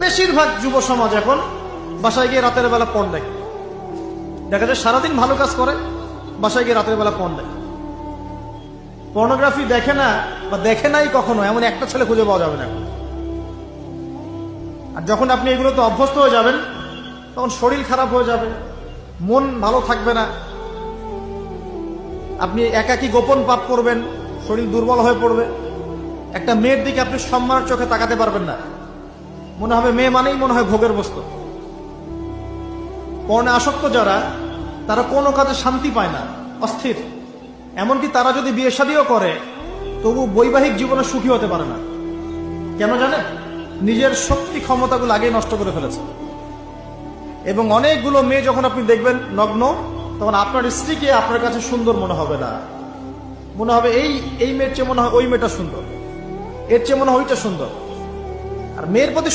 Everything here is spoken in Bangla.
বেশিরভাগ যুব সমাজ এখন বাসায় গিয়ে রাতের বেলা পণ দেখে। দেখা যায় সারাদিন ভালো কাজ করে, বাসায় গিয়ে রাতের বেলা পণ দেখে। পর্নোগ্রাফি দেখে না বা দেখে নাই কখনো, এমন একটা ছেলে খুঁজে পাওয়া যাবে না। আর যখন আপনি এগুলোতে অভ্যস্ত হয়ে যাবেন, তখন শরীর খারাপ হয়ে যাবে, মন ভালো থাকবে না। আপনি একাকি গোপন পাপ করবেন, শরীর দুর্বল হয়ে পড়বে। একটা মেয়ের দিকে আপনি সম্মানের চোখে তাকাতে পারবেন না। মনে হবে মেয়ে মানেই মনে হয় ভোগের বস্তু। পর্ণে আসক্ত যারা, তারা কোনো কাজে শান্তি পায় না, অস্থির। এমনকি তারা যদি বিয়ে শাদিও করে, তবু বৈবাহিক জীবনে সুখী হতে পারে না। কেন জানে নিজের শক্তি ক্ষমতাগুলো আগেই নষ্ট করে ফেলেছে। এবং অনেকগুলো মেয়ে যখন আপনি দেখবেন নগ্ন, তখন আপনার স্ত্রীকে আপনার কাছে সুন্দর মনে হবে না। মনে হবে এই এই মেয়ের চেয়ে মনে হয় ওই মেয়েটা সুন্দর। এর চেয়ে মনে হয় ওইটা সুন্দর। আর মেয়ের প্রতি